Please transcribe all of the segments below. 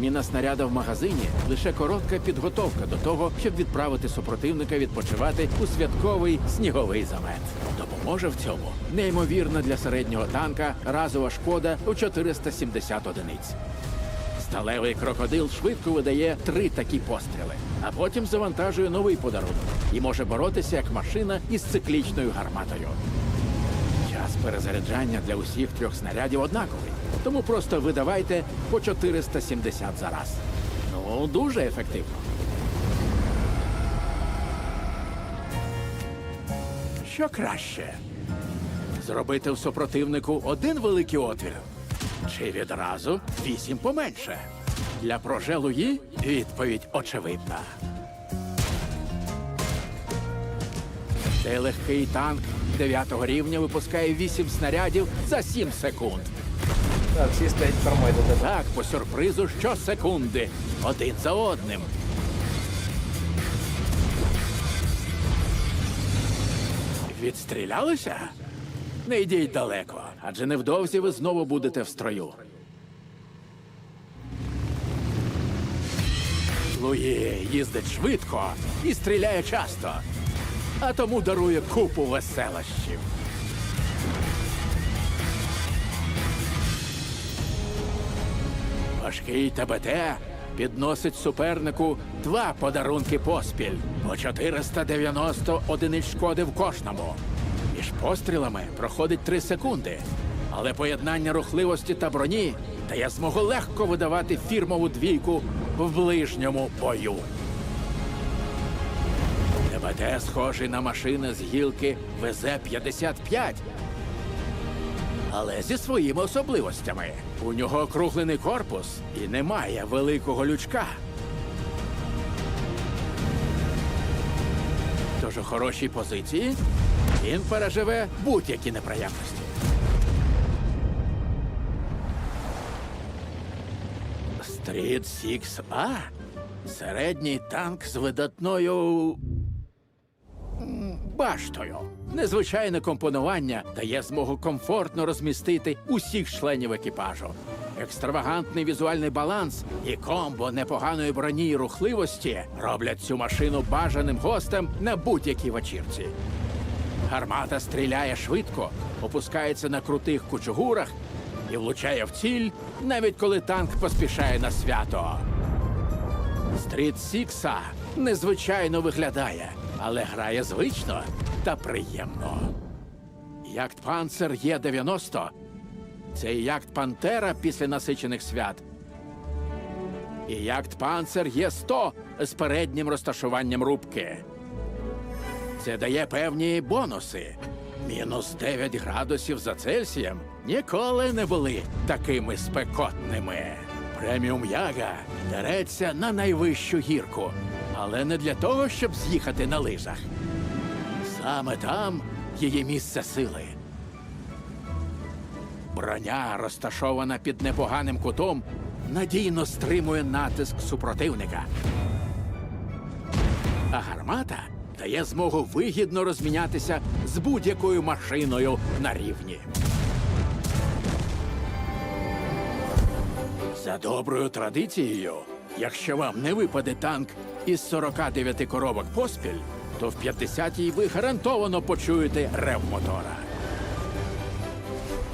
Зміна снаряда в магазині лише коротка підготовка до того, щоб відправити супротивника відпочивати у святковий сніговий замет. Допоможе в цьому неймовірна для середнього танка разова шкода у 470 одиниць. Сталевий крокодил швидко видає три такі постріли, а потім завантажує новий подарунок і може боротися як машина із циклічною гарматою. Час перезаряджання для усіх трьох снарядів однаковий, тому просто видавайте по 470 за раз. Ну, дуже ефективно. Що краще? Зробити в супротивнику один великий отвір. Чи відразу вісім поменше? Для прожелуї відповідь очевидна. Цей легкий танк 9 рівня випускає 8 снарядів за 7 секунд. Так, всі стоять кормою до тебе. Так, по сюрпризу щосекунди. Один за одним. Відстрілялися? Не йдіть далеко, адже невдовзі ви знову будете в строю. Луї їздить швидко і стріляє часто, а тому дарує купу веселощів. Важкий ТБТ підносить супернику два подарунки поспіль по 490 одиниць шкоди в кожному. Між пострілами проходить 3 секунди, але поєднання рухливості та броні дає змогу легко видавати фірмову двійку в ближньому бою. ТБТ схожий на машини з гілки ВЗ-55, але зі своїми особливостями. У нього округлений корпус і немає великого лючка. Тож у хорошій позиції він переживе будь-які неприємності. Стріт Сікс А середній танк з видатною баштою. Незвичайне компонування дає змогу комфортно розмістити усіх членів екіпажу. Екстравагантний візуальний баланс і комбо непоганої броні і рухливості роблять цю машину бажаним гостем на будь-якій вечірці. Гармата стріляє швидко, опускається на крутих кучугурах і влучає в ціль, навіть коли танк поспішає на свято. Стріт Сікса незвичайно виглядає, але грає звично та приємно. Якт Панцер Є-90 це і Якт Пантера після насичених свят. І Якт Панцер Є-100 з переднім розташуванням рубки. Це дає певні бонуси. Мінус 9 градусів за Цельсієм ніколи не були такими спекотними. Преміум Яга дереться на найвищу гірку, але не для того, щоб з'їхати на лижах. Саме там її місце сили. Броня, розташована під непоганим кутом, надійно стримує натиск супротивника. А гармата дає змогу вигідно розмінятися з будь-якою машиною на рівні. За доброю традицією, якщо вам не випаде танк із 49 коробок поспіль, то в 50-й ви гарантовано почуєте рев мотора.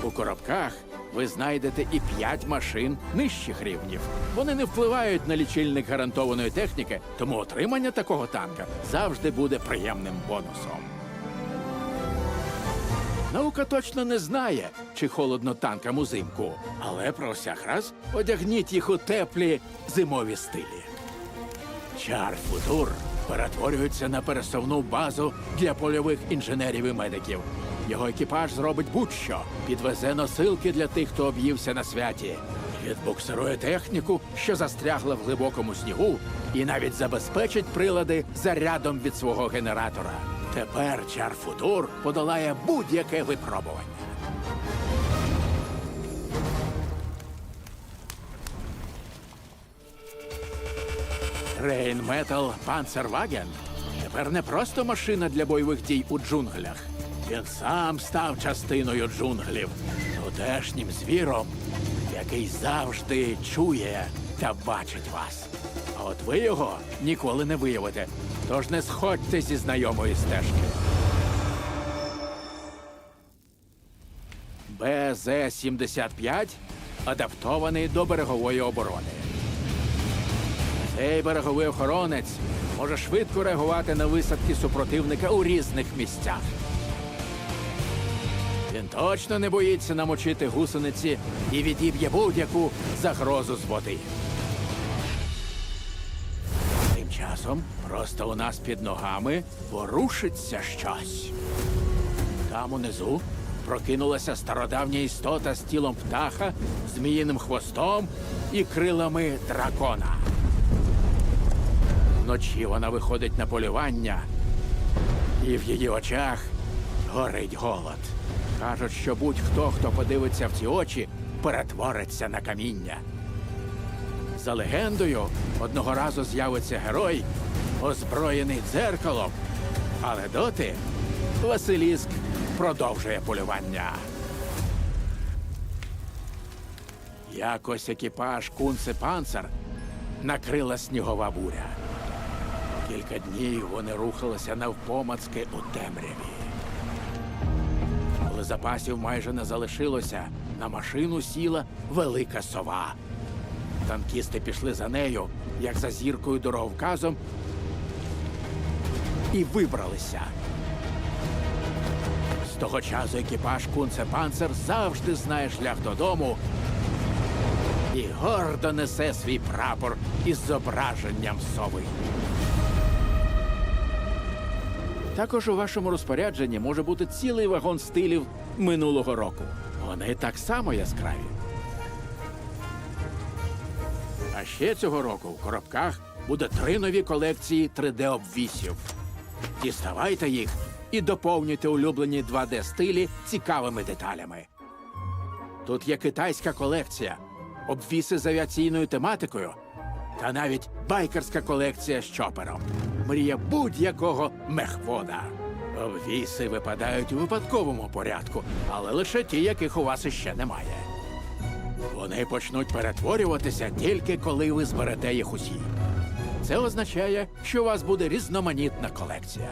У коробках ви знайдете і 5 машин нижчих рівнів. Вони не впливають на лічильник гарантованої техніки, тому отримання такого танка завжди буде приємним бонусом. Наука точно не знає, чи холодно танкам узимку, але про всяк раз одягніть їх у теплі зимові стилі. Чар Футур перетворюється на пересувну базу для польових інженерів і медиків. Його екіпаж зробить будь-що, підвезе носилки для тих, хто об'ївся на святі, відбуксирує техніку, що застрягла в глибокому снігу, і навіть забезпечить прилади зарядом від свого генератора. Тепер Чар Футур подолає будь-яке випробування. Рейнметал Панцерваген тепер не просто машина для бойових дій у джунглях. Він сам став частиною джунглів, тутешнім звіром, який завжди чує та бачить вас. А от ви його ніколи не виявите. Тож не сходьте зі знайомої стежки. БЗ-75 адаптований до берегової оборони. Цей береговий охоронець може швидко реагувати на висадки супротивника у різних місцях. Він точно не боїться намочити гусениці і відіб'є будь-яку загрозу з води. Тим часом просто у нас під ногами ворушиться щось. Там унизу прокинулася стародавня істота з тілом птаха, зміїним хвостом і крилами дракона. Вночі вона виходить на полювання, і в її очах горить голод. Кажуть, що будь-хто, хто подивиться в ці очі, перетвориться на каміння. За легендою, одного разу з'явиться герой, озброєний дзеркалом, але доти Василіск продовжує полювання. Якось екіпаж Кунце Панцер накрила снігова буря. Кілька днів вони рухалися навпомацки у темряві. Коли запасів майже не залишилося, на машину сіла велика сова. Танкісти пішли за нею, як за зіркою дороговказом, і вибралися. З того часу екіпаж Кунце Панцер завжди знає шлях додому і гордо несе свій прапор із зображенням сови. Також у вашому розпорядженні може бути цілий вагон стилів минулого року. Вони так само яскраві. А ще цього року в коробках буде три нові колекції 3D-обвісів. Діставайте їх і доповнюйте улюблені 2D-стилі цікавими деталями. Тут є китайська колекція, обвіси з авіаційною тематикою та навіть байкерська колекція з чопером. Мрія будь-якого мехвода. Обвіси випадають у випадковому порядку, але лише ті, яких у вас іще немає. Вони почнуть перетворюватися тільки коли ви зберете їх усі. Це означає, що у вас буде різноманітна колекція.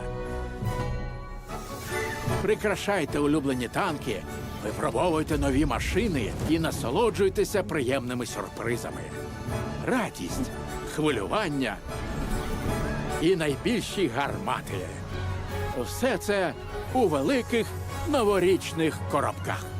Прикрашайте улюблені танки, випробовуйте нові машини і насолоджуйтеся приємними сюрпризами. Радість, хвилювання і найбільші гармати. Все це у великих новорічних коробках.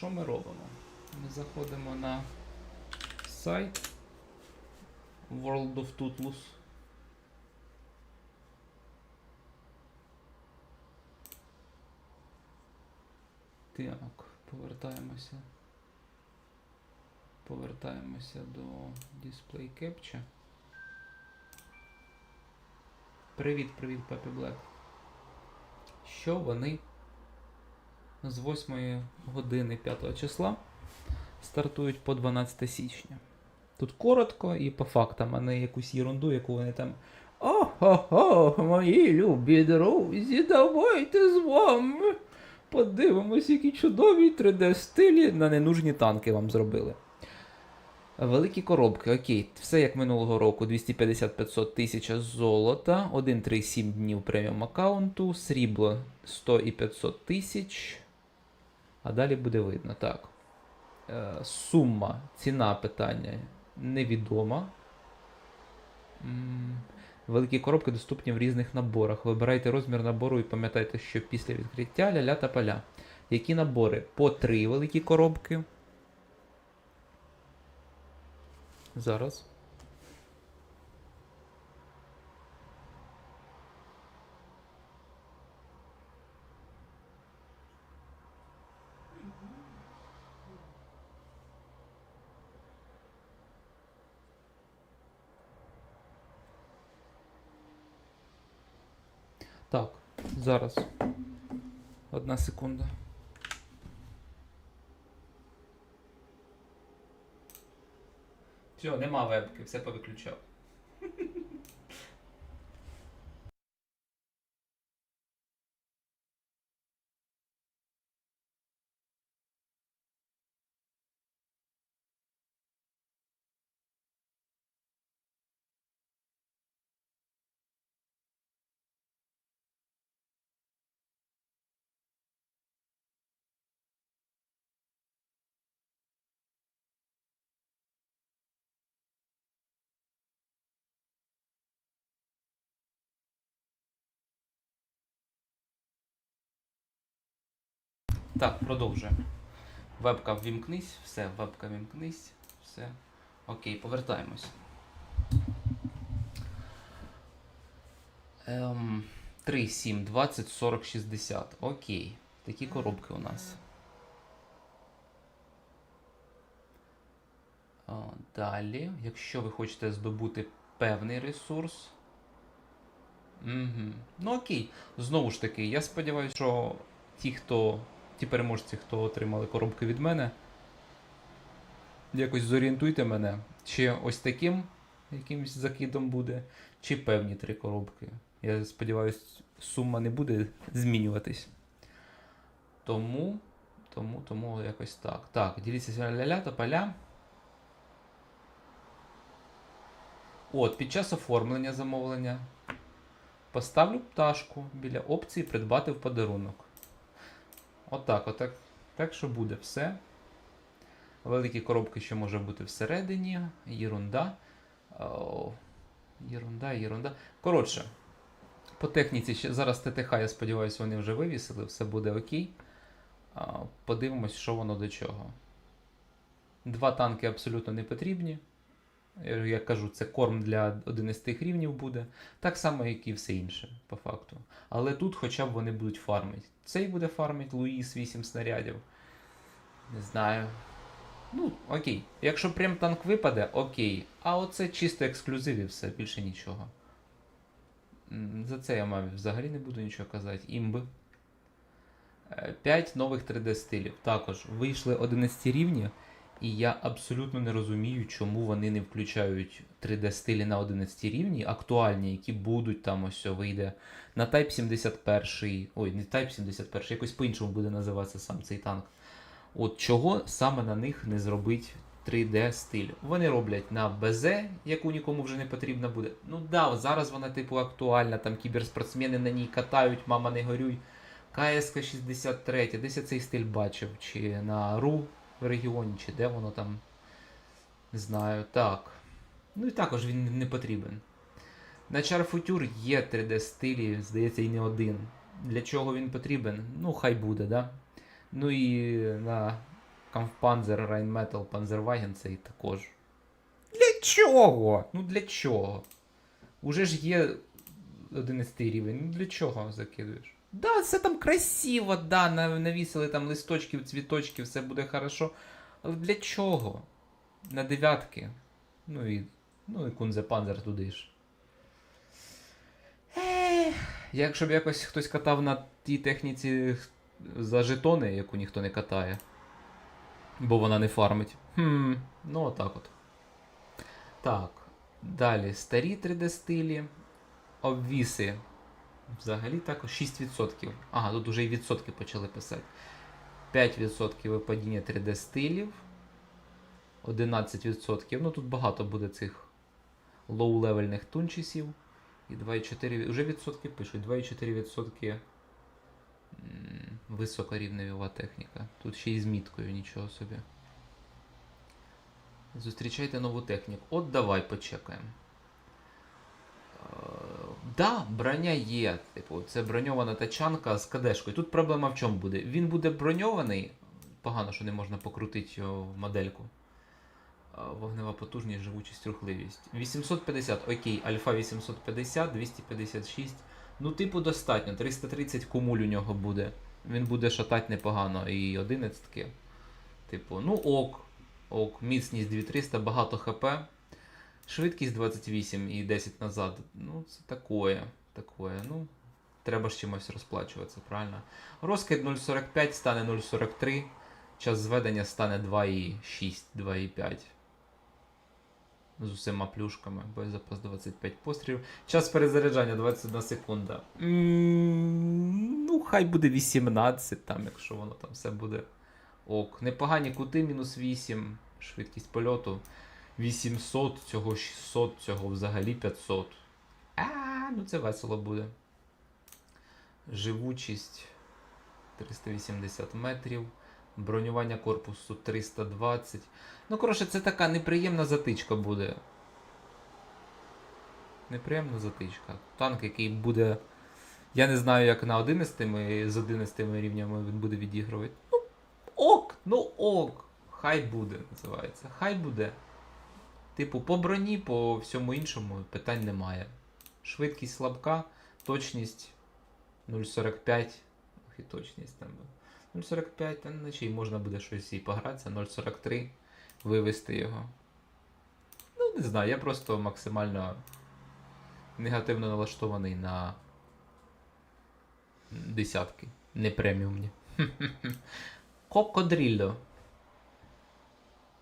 Що ми робимо? Ми заходимо на сайт World of Tutlus. Так, повертаємося. Повертаємося до Display Capture. Привіт, привіт, Пепі Блек. Що вони з 8 години 5 числа стартують по 12 січня. Тут коротко і по фактам, а не якусь ерунду, яку вони там. О-хо-хо, мої любі друзі, давайте з вами. Подивимось, які чудові 3D-стилі на ненужні танки вам зробили. Великі коробки, окей, все як минулого року: 250-500 тисяч золота, 1-3-7 днів преміум аккаунту, срібло 100 і 500 тисяч. А далі буде видно. Так. Е, сума, ціна питання невідома. Великі коробки доступні в різних наборах. Вибирайте розмір набору і пам'ятайте, що після відкриття ля-ля та поля. Які набори? По три великі коробки. Зараз. Так, зараз. Одна секунда. Все, нема вебки, все повиключав. Так, продовжуємо. Вебка ввімкнись, все, вебка вімкнись, все. Окей, повертаємось. Ем, 3, 7, 20, 40, 60. Окей. Такі коробки у нас. А, далі, якщо ви хочете здобути певний ресурс. Угу. Ну окей. Знову ж таки, я сподіваюся, що ті, хто. Ті переможці, хто отримали коробки від мене. Якось зорієнтуйте мене, чи ось таким якимось закидом буде, чи певні три коробки. Я сподіваюся, сума не буде змінюватись. Тому, тому, тому якось так. Так, діліться ля-ля та поля. От, під час оформлення замовлення поставлю пташку біля опції придбати в подарунок. Отак, отак. Так що буде все. Великі коробки ще може бути всередині. Єрунда. Єрунда, єрунда. Коротше, по техніці зараз ТТХ, я сподіваюся, вони вже вивісили, все буде окей. Подивимось, що воно до чого. Два танки абсолютно не потрібні. Я кажу, це корм для 11 рівнів буде. Так само, як і все інше, по факту. Але тут хоча б вони будуть фармити. Цей буде фармити Луїс 8 снарядів. Не знаю. Ну, окей. Якщо прям танк випаде, окей. А оце чисто ексклюзив і все, більше нічого. За це я мав взагалі не буду нічого казати. Імби. 5 нових 3D стилів. Також вийшли 11 рівні, і я абсолютно не розумію, чому вони не включають 3D стилі на 11 рівні, актуальні, які будуть там ось вийде на Type 71. Ой, не Type 71, якось по-іншому буде називатися сам цей танк. От чого саме на них не зробить 3D стиль? Вони роблять на БЗ, яку нікому вже не потрібна буде. Ну да, зараз вона типу актуальна, там кіберспортсмени на ній катають, мама не горюй. КСК 63, десь я цей стиль бачив, чи на РУ в регіоні, чи де воно там. Не знаю. Так. Ну і також він не потрібен. На Char Future є 3D стилі, здається, і не один. Для чого він потрібен? Ну, хай буде, да? Ну і на Kampfpanzer, Rheinmetall, Panzerwagen цей також. Для чого? Ну для чого? Уже ж є 11 рівень. Ну для чого закидуєш? Да, все там красиво, да, навісили там листочків, цвіточків, все буде хорошо. Але для чого? На дев'ятки. Ну і. Ну і Кунзе Панзер туди ж. Ех, Якщо б якось хтось катав на тій техніці за жетони, яку ніхто не катає. Бо вона не фармить. Хм, ну отак от. Так. Далі старі 3D стилі. Обвіси. Взагалі також 6%. Ага, тут вже і відсотки почали писати. 5% випадіння 3D стилів. 11%. Ну тут багато буде цих лоу-левельних тунчісів. І 2,4%. вже відсотки пишуть. 2,4% м, високорівневіва техніка. Тут ще й з міткою, нічого собі. Зустрічайте нову техніку. От давай почекаємо. Да, броня є. Типу, це броньована тачанка з кадешкою. Тут проблема в чому буде? Він буде броньований. Погано, що не можна покрутити модельку. Вогнева потужність, живучість, рухливість. 850, окей, альфа 850, 256. Ну, типу, достатньо. 330 кумуль у нього буде. Він буде шатати непогано. І 11. Типу, ну ок. Ок, міцність 2300, багато хп. Швидкість 28 і 10 назад. Ну, це такое. такое. Ну, треба ж чимось розплачуватися, правильно? Розкид 0,45 стане 0,43. Час зведення стане 2,6, 2,5. З усіма плюшками. Боєзапас 25 пострілів. Час перезаряджання 21 секунда. Ну, хай буде 18, там, якщо воно там все буде ок. Непогані кути, мінус 8. Швидкість польоту. 800, цього 600, цього взагалі 500. А, ну це весело буде. Живучість 380 метрів. Бронювання корпусу 320. Ну, коротше, це така неприємна затичка буде. Неприємна затичка. Танк, який буде. Я не знаю, як на 11 з 11 рівнями він буде відігрувати. Ну, ок, ну ок. Хай буде, називається. Хай буде. Типу, по броні, по всьому іншому питань немає. Швидкість слабка, точність 0,45. Ох, і точність там. 0,45, та наче й можна буде щось і погратися. 0,43 вивести його. Ну, не знаю, я просто максимально негативно налаштований на десятки. Не преміумні. Кокодрілло.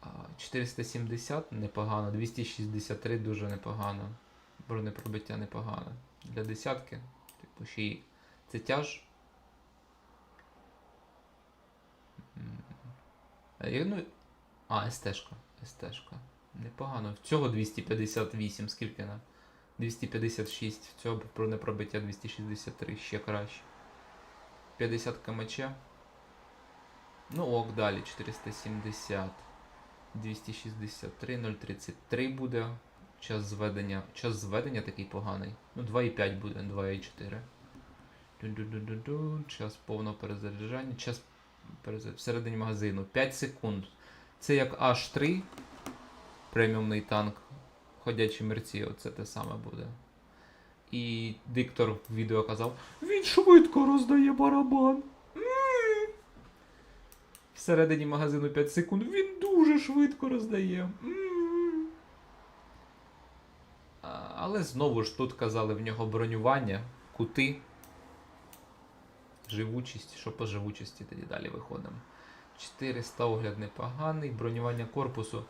А, 470 непогано, 263 дуже непогано. Бронепробиття непогано. Для десятки, типу, ще й це тяж. Я, ну, а, СТшка. СТшка. Непогано. В цього 258, скільки на? 256, в цього бронепробиття 263, ще краще. 50 кмч. Ну ок, далі 470. 263, 033 буде. Час зведення. Час зведення такий поганий. Ну, 2,5 буде, 2,4. Ду-ду-ду-ду-ду. Час повного перезаряджання. Час перезар... всередині магазину. 5 секунд. Це як H3. Преміумний танк. Ходячі мерці, оце те саме буде. І диктор в відео казав: Він швидко роздає барабан. Всередині магазину 5 секунд. Він дуже швидко роздає. Але знову ж тут казали в нього бронювання, кути. Живучість, що по живучості тоді далі виходимо. 400 огляд непоганий, бронювання корпусу.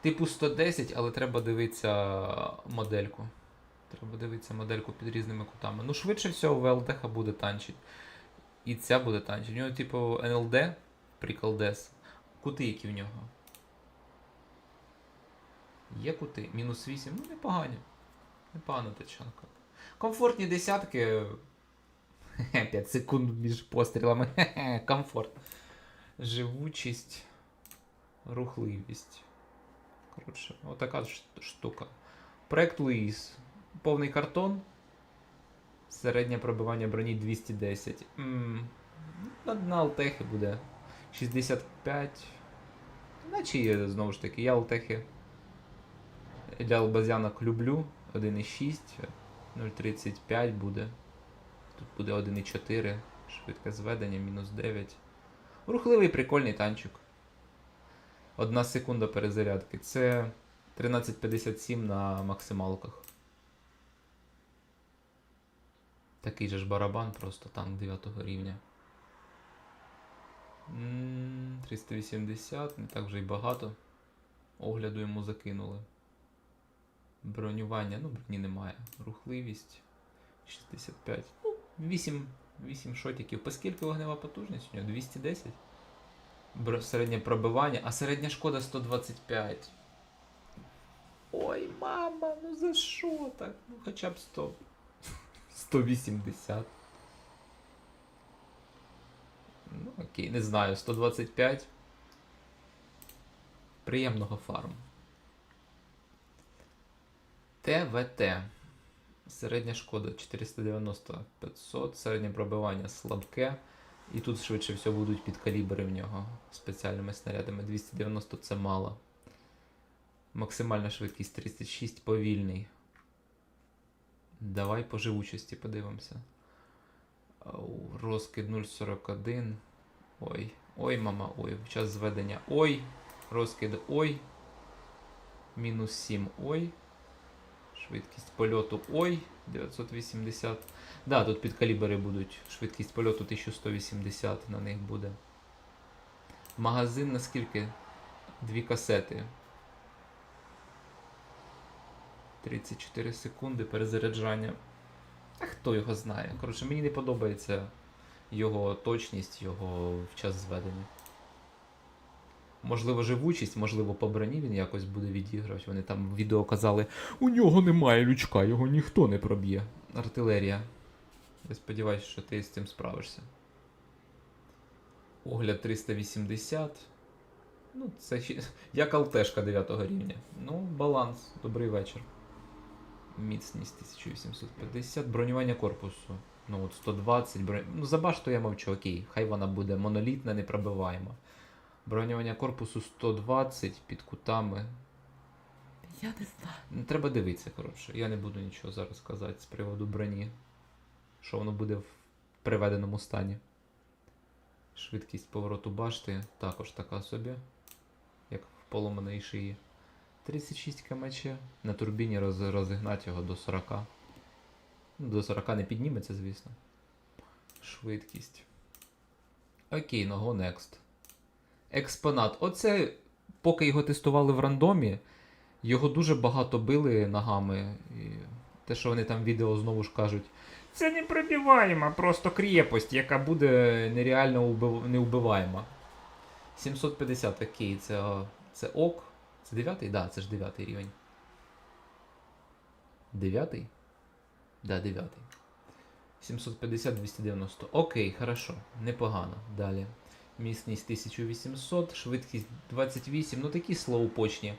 Типу 110, але треба дивитися модельку. Треба дивитися модельку під різними кутами. Ну, швидше всього, ВЛДХ буде танчить. І ця буде танчить. У нього, типу, НЛД, приколдес. Кути, які в нього. Є кути. Мінус 8. Ну, непогані. Непогана тачанка. Комфортні десятки. 5 секунд між пострілами. Комфорт. Живучість. Рухливість. Коротше, отака штука. Проект Луїс. Повний картон. Середнє пробивання броні 210. М, На, на Алтехи буде 65. Наче є, знову ж таки, я Алтехи для Албазянок люблю. 1,6, 0,35 буде. Тут буде 1,4. Швидке зведення, мінус 9. Рухливий прикольний танчик. Одна секунда перезарядки. Це 13.57 на максималках. Такий же ж барабан, просто танк 9 рівня. М, 380, не так вже й багато. Огляду йому закинули. Бронювання, ну броні немає. Рухливість 65. Ну, 8, 8 шотиків. По скільки вогнева потужність у нього? 210? Бро- середнє пробивання, а середня шкода 125. Ой, мама, ну за що так? Ну хоча б 100. 180. Ну, окей, не знаю, 125. Приємного фарму. ТВТ. Середня шкода 490 500, середнє пробивання слабке. І тут швидше всього будуть підкалібри в нього спеціальними снарядами. 290 це мало. Максимальна швидкість 36 повільний. Давай по живучості подивимося. Розкид 0,41. Ой. Ой, мама, ой. Час зведення. Ой. Розкид ой. Мінус 7. Ой. Швидкість польоту. Ой, 980. Да, тут підкалібри будуть. Швидкість польоту 1180 на них буде. Магазин наскільки? Дві касети. 34 секунди перезаряджання. А хто його знає? Коротше, мені не подобається його точність, його в час зведення. Можливо, живучість, можливо, по броні він якось буде відігрувати. Вони там в відео казали, у нього немає лючка, його ніхто не проб'є. Артилерія. Я сподіваюся, що ти з цим справишся. Огляд 380. Ну, це як алтешка 9 рівня. Ну, баланс. Добрий вечір. Міцність 1850. Бронювання корпусу. Ну, от 120. Бронь... Ну, за башту я мовчу, окей. Хай вона буде монолітна, непробиваєма. Бронювання корпусу 120 під кутами. Я не знаю. Ну, треба дивитися, коротше. Я не буду нічого зараз казати з приводу броні. Що воно буде в приведеному стані. Швидкість повороту башти також така собі, як в поломаної шиї. 36 кмч. На турбіні роз, розігнати його до 40. Ну, до 40 не підніметься, звісно. Швидкість. Окей, ну go next. Експонат. Оце, поки його тестували в рандомі, його дуже багато били ногами. І те, що вони там відео знову ж кажуть. Це непробиваєма, просто крепость, яка буде нереально убив... неубиваєма. 750 окей, це, це ок. Це 9? Так, да, це ж 9 рівень. 9? Да, 9. 750 290. Окей, хорошо. Непогано. Далі. Міцність 1800, швидкість 28. Ну такі слоупочні.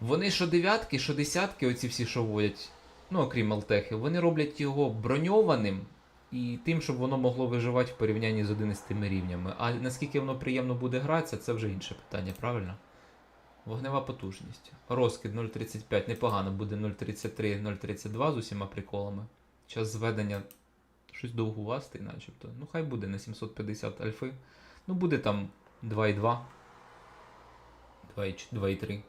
Вони що дев'ятки, що десятки, оці всі, що водять, ну окрім Алтехи, вони роблять його броньованим і тим, щоб воно могло виживати в порівнянні з 11 рівнями. А наскільки воно приємно буде гратися, це вже інше питання, правильно? Вогнева потужність. Розкид 0.35 непогано буде 0.33, 0.32 з усіма приколами. Час зведення щось довгувастий, начебто. Ну, хай буде на 750 альфи. Ну, буде там 2.2. 2.3.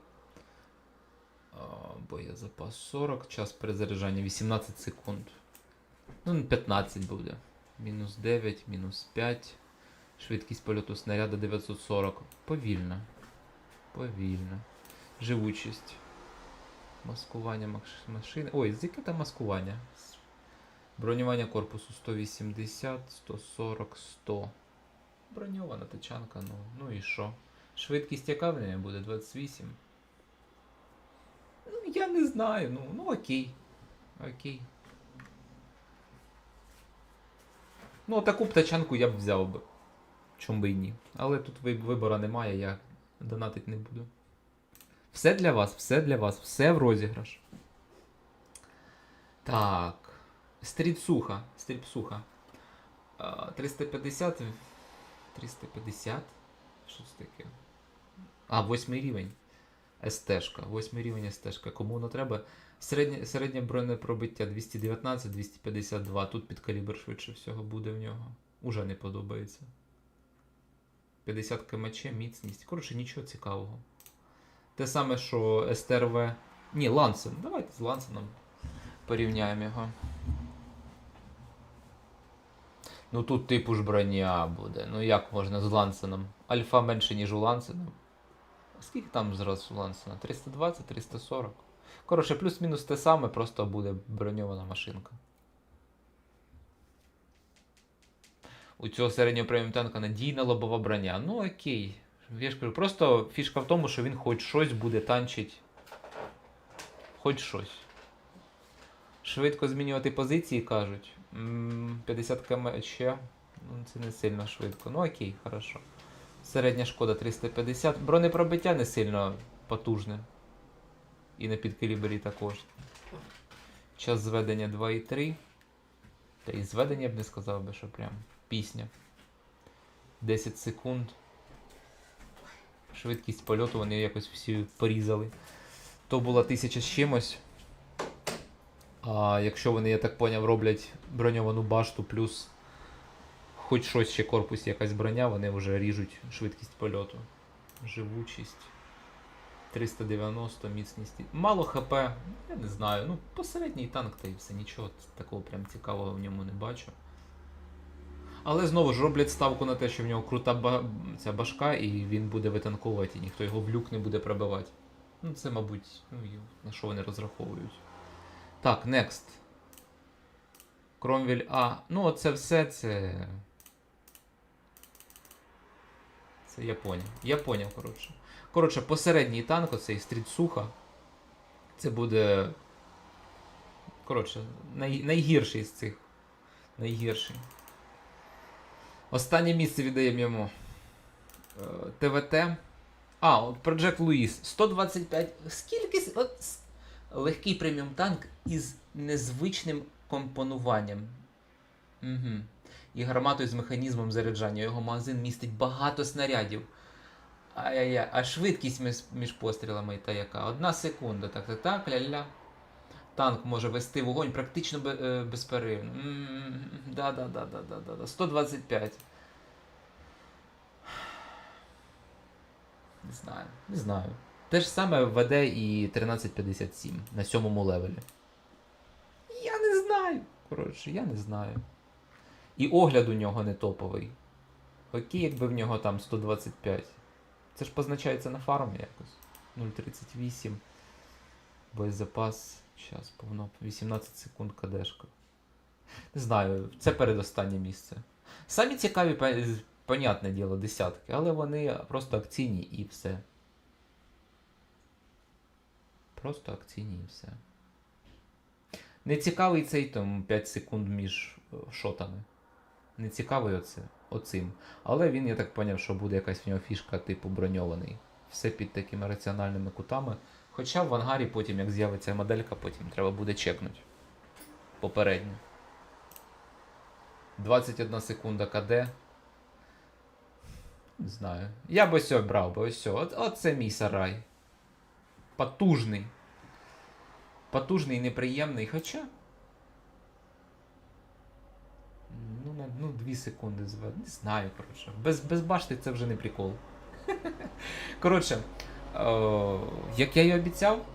Боєзапас 40, час перезаряджання 18 секунд. Ну, 15 буде. Мінус 9, мінус 5. Швидкість польоту снаряда 940. Повільно. Повільно. Живучість. Маскування маш- машини. Ой, з яке там маскування? Бронювання корпусу 180, 140, 100. Броньована тачанка, ну, ну і що? Швидкість яка в неї буде? 28. Ну, я не знаю, ну, ну окей. Окей. Ну, таку б тачанку я б взяв би. Чом би і ні. Але тут ви- вибору немає, я донатить не буду. Все для вас, все для вас, все в розіграш. Так. Стрітсуха. Стріпсуха. 350. 350? Що це таке? А, восьмий рівень. СТшка. Восьмий рівень СТшка. Кому воно треба? Середнє, середнє бронепробиття 219, 252. Тут під калібр швидше всього буде в нього. Уже не подобається. 50 кмч, міцність. Коротше, нічого цікавого. Те саме, що СТРВ. Ні, Лансен. Давайте з Лансеном порівняємо його. Ну тут типу ж броня буде. Ну як можна з Лансеном? Альфа менше, ніж у Лансена. Скільки там зараз у Лансена? 320, 340. Коротше, плюс-мінус те саме, просто буде броньована машинка. У цього середнього преміум танка надійна лобова броня. Ну окей. Я ж кажу, просто фішка в тому, що він хоч щось буде танчить. Хоч щось. Швидко змінювати позиції, кажуть. 50 км ще. Ну, це не сильно швидко. Ну окей, хорошо. Середня шкода 350. Бронепробиття не сильно потужне. І на підкалібрі також. Час зведення 2,3. Та і зведення я б не сказав би, що прям пісня. 10 секунд. Швидкість польоту вони якось всі порізали. То була тисяча з чимось. А якщо вони, я так поняв, роблять броньовану башту плюс хоч щось ще корпус, якась броня, вони вже ріжуть швидкість польоту. Живучість. 390 міцність. Мало ХП, я не знаю. Ну, посередній танк та і все, нічого такого прям цікавого в ньому не бачу. Але знову ж роблять ставку на те, що в нього крута ба- ця башка, і він буде витанковувати, і ніхто його в люк не буде пробивати. Ну, це, мабуть, ну, на що вони розраховують. Так, next. Кромвель А. Ну, оце все це. Це я поняв. Я поняв, коротше. Коротше, посередній танк, оцей стрітсуха. Це буде. Коротше, най... найгірший з цих. Найгірший. Останнє місце віддаємо йому. Е, ТВТ. А, от Project Louis. 125. Скільки. От... Легкий преміум танк із незвичним компонуванням. Угу. І гарматою з механізмом заряджання. Його магазин містить багато снарядів. Ай-яй-яй, а швидкість між, між пострілами та яка? Одна секунда. Так, так, так, ля-ля. Танк може вести вогонь практично бе- безперервно. Да, да, да, да, да, да, да. 125. Не знаю, не знаю. Те ж саме веде і 1357 на сьомому левелі. Я не знаю. Коротше, я не знаю. І огляд у нього не топовий. Окей, якби в нього там 125. Це ж позначається на фармі якось. 0.38. Боєзапас. Зараз повно. 18 секунд кадешка. Не знаю, це передостаннє місце. Самі цікаві, понятне діло, десятки, але вони просто акційні і все. Просто акційні і все. Не цікавий цей там 5 секунд між е, шотами. Не цікавий оце, оцим. Але він, я так поняв, що буде якась в нього фішка типу броньований. Все під такими раціональними кутами. Хоча в ангарі потім, як з'явиться моделька, потім треба буде чекнути. Попередньо. 21 секунда КД. Не знаю. Я б ось брав би ось. От, оце мій сарай. Потужний. Потужний і неприємний, хоча. Ну, на, ну 2 секунди звед. Не знаю, коротше. Без, без башти це вже не прикол. Коротше, як я і обіцяв,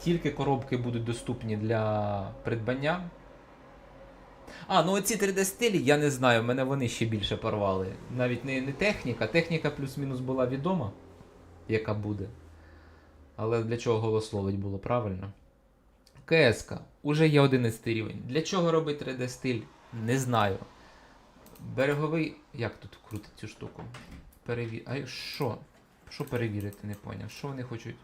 тільки коробки будуть доступні для придбання. А, ну оці 3D-стилі, я не знаю, мене вони ще більше порвали. Навіть не, не техніка. Техніка плюс-мінус була відома, яка буде. Але для чого голословить було правильно. КСК. Уже є 11 рівень. Для чого робити 3D-стиль? Не знаю. Береговий. Як тут крутить цю штуку? Перевір. А що? Що перевірити, не поняв. Що вони хочуть?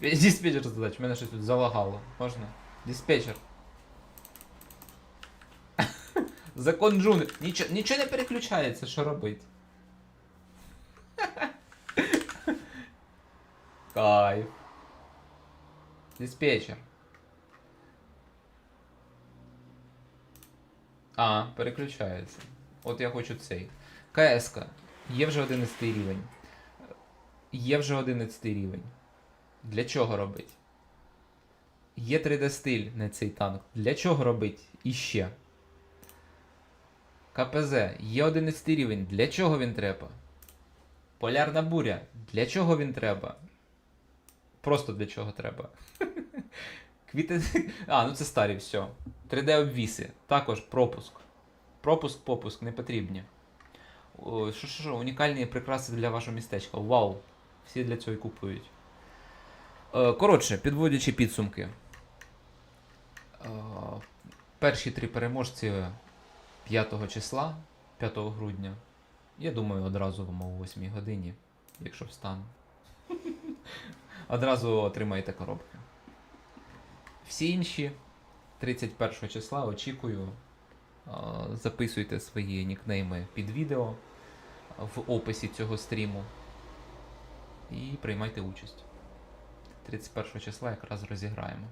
Диспетчер, задач, мене щось тут залагало. Можна? Диспетчер. Закон Джуни. Нічого, нічого не переключається, що робить? Кайф. Диспетчер. А, переключається. От я хочу цей. КСК. Є вже 11 рівень. Є вже 11 рівень. Для чого робить? Є 3D-стиль на цей танк. Для чого робить? Іще. КПЗ. Є 11 рівень. Для чого він треба? Полярна буря. Для чого він треба? Просто для чого треба. Квіти. А, ну це старі, все. 3D-обвіси. Також пропуск. Пропуск, попуск не потрібні. Що, що, що, унікальні прикраси для вашого містечка. Вау! Всі для цього і купують. Е, Коротше, підводячи підсумки. Е, Перші три переможці 5 числа, 5 грудня. Я думаю, одразу вам о 8 годині, якщо встану. Одразу отримаєте коробки. Всі інші 31 числа очікую. Е, Записуйте свої нікнейми під відео в описі цього стріму. І приймайте участь. 31 числа якраз розіграємо.